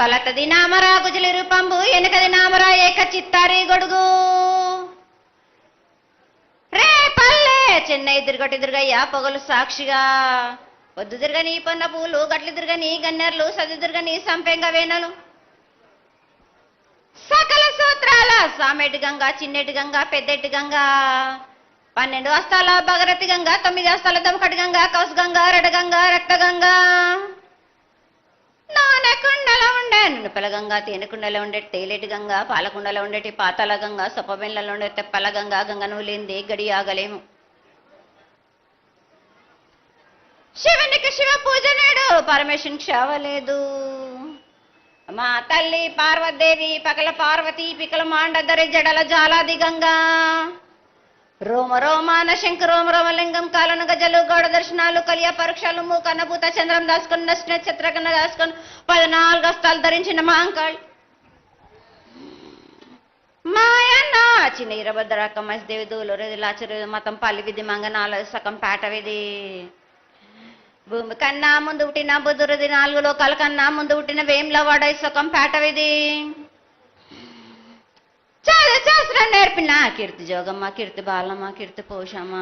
తొలతది నామరా గుజలి రూపంబు వెనకది నామరా ఏక చిత్తారి గొడుగు. రే పల్లె చెన్నై దుర్గటి దుర్గయ్య పొగలు సాక్షిగా. పొద్దు దుర్గని పొన్న పూలు గట్లు దుర్గని గన్నెర్లు సది దుర్గని సంపెంగ వేనలు సకల సూత్రాల సామెటి గంగ చిన్నెటి గంగ పెద్దటి గంగ. పన్నెండు హస్తాల భగరతి గంగ తొమ్మిది హస్తాల దమకటి గంగ కౌసు గంగ రెడ గంగ రక్త గంగ. నన్ను పెలగంగా తేనెకుండలో ఉండే తేలేటి గంగ పాలకుండలో ఉండేటి పాతాల గంగ సొప్పబెండ్లలో ఉండే తెప్పల గంగ గంగ నువ్వు గడి ఆగలేము. శివునికి శివ పూజ నేడు పరమేశ్వరునికి క్షవలేదు మా తల్లి పార్వదేవి పగల పార్వతి పికల మాండదరి జడల జాలాది గంగా. రోమ రోమాన శంక రోమ రోమలింగం కాలను గజలు గౌడ దర్శనాలు కలియ పరీక్షలు మూకన్నభూత చంద్రం దాసుకొని నచ్చిన చిత్రకన్న దాసుకొని పదనాలుగు హస్తాలు ధరించిన మాంకాళ్ మాయన్న చిన్న ఇరభద్రాక దేవి దూలు లాచరు మతం పల్లి విధి మంగనాల సకం పేట విధి. భూమి కన్నా ముందు పుట్టిన బుధురుది నాలుగు లోకాల కన్నా ముందు పుట్టిన వేమ్లవాడ వాడై పేట విధి. చాలా నేర్పిన కీర్తి జోగమ్మ కీర్తి బాలమ్మ కీర్తి పోషమ్మ.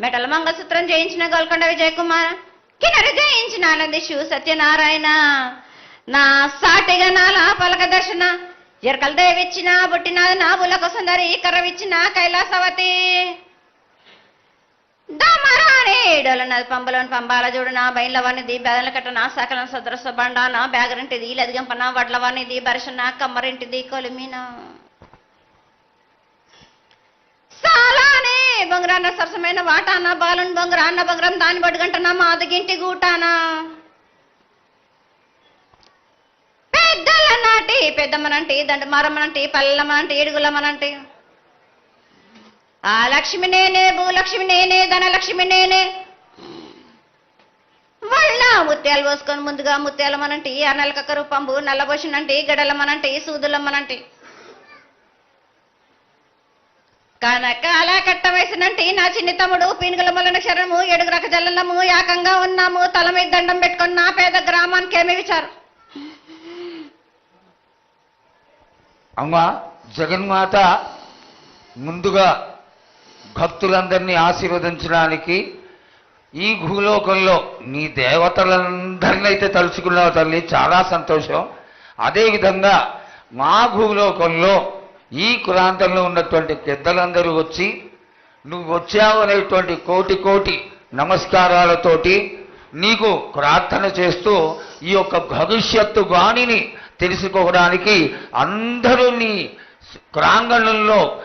మెటల మంగళసూత్రం జయించిన గోల్కొండ విజయ్ కుమార్ కిన్నరి జయించిన ఆనంది శివ సత్యనారాయణ. నా సాటిగా నా పలక దర్శన ఎరకల దేవిచ్చిన పుట్టిన నా బులక సుందరి కర్రవిచ్చిన కైలాసవతి. దమరాణి డొలనది పంబలోని పంబాల చూడు నా బయల వనిది బెదల కట్ట నా సకలం సదరస బండ నా బ్యాగరింటిది లదిగంపన వడ్ల వనిది బరసన కమ్మరింటిది కొలిమీనా. సాలానే సరసమైన వాటాన బాలున్ బొంగరాన్న బొంగరం దాని బడుగంటన మాదగింటి గూటాన. పెద్దల నాటి పెద్దమ్మనంటి దండమారమ్మనంటి పల్లెమ్మనంటి ఏడుగులమ్మనంటి. ఆ లక్ష్మి నేనే భూలక్ష్మి నేనే ధనలక్ష్మి నేనే. వాళ్ళ ముత్యాలు పోసుకొని ముందుగా ముత్యాలమ్మనంటి ఆ నెలకక్క రూపంబు నల్లబోసినంటి గడలమ్మనంటి సూదులమ్మనంటి. కనక అలా కట్టవేసినంటి నా చిన్ని తమ్ముడు పీనుగల మల్లన శరణము ఎడుగు రక జల్లము ఏకంగా ఉన్నాము. తల మీద దండం పెట్టుకొని నా పేద గ్రామానికి ఏమి విచారు అమ్మా జగన్మాత ముందుగా భక్తులందరినీ ఆశీర్వదించడానికి ఈ భూలోకంలో నీ దేవతలందరినైతే అయితే తలుచుకున్నావు తల్లి. చాలా సంతోషం. అదేవిధంగా మా భూలోకంలో ఈ ప్రాంతంలో ఉన్నటువంటి పెద్దలందరూ వచ్చి నువ్వు వచ్చావు అనేటువంటి కోటి కోటి నమస్కారాలతోటి నీకు ప్రార్థన చేస్తూ ఈ యొక్క భవిష్యత్తు వాణిని తెలుసుకోవడానికి అందరూ నీ ప్రాంగణంలో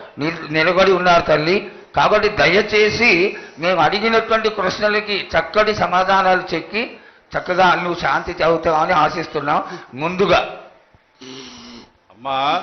నిలబడి ఉన్నారు తల్లి. కాబట్టి దయచేసి మేము అడిగినటువంటి ప్రశ్నలకి చక్కటి సమాధానాలు చెక్కి చక్కగా నువ్వు శాంతి చదువుతావని ఆశిస్తున్నాం. ముందుగా అమ్మా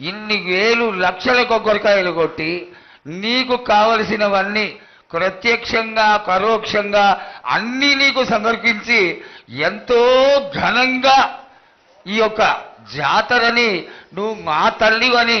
ఇన్ని వేలు లక్షల కొబ్బరికాయలు కొట్టి నీకు కావలసినవన్నీ ప్రత్యక్షంగా పరోక్షంగా అన్నీ నీకు సమర్పించి ఎంతో ఘనంగా ఈ యొక్క జాతరని నువ్వు మా తల్లివని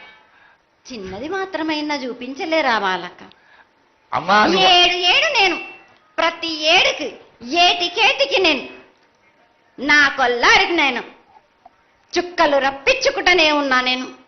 చిన్నది మాత్రమైనా చూపించలేరా బాలక అమ్మా నువ్వు- ఏడు ఏడు నేను. ప్రతి ఏడుకి ఏటికేటికి నేను. నా కొల్లారికి నేను. చుక్కలు రప్పించుకుంటూనే ఉన్నా నేను.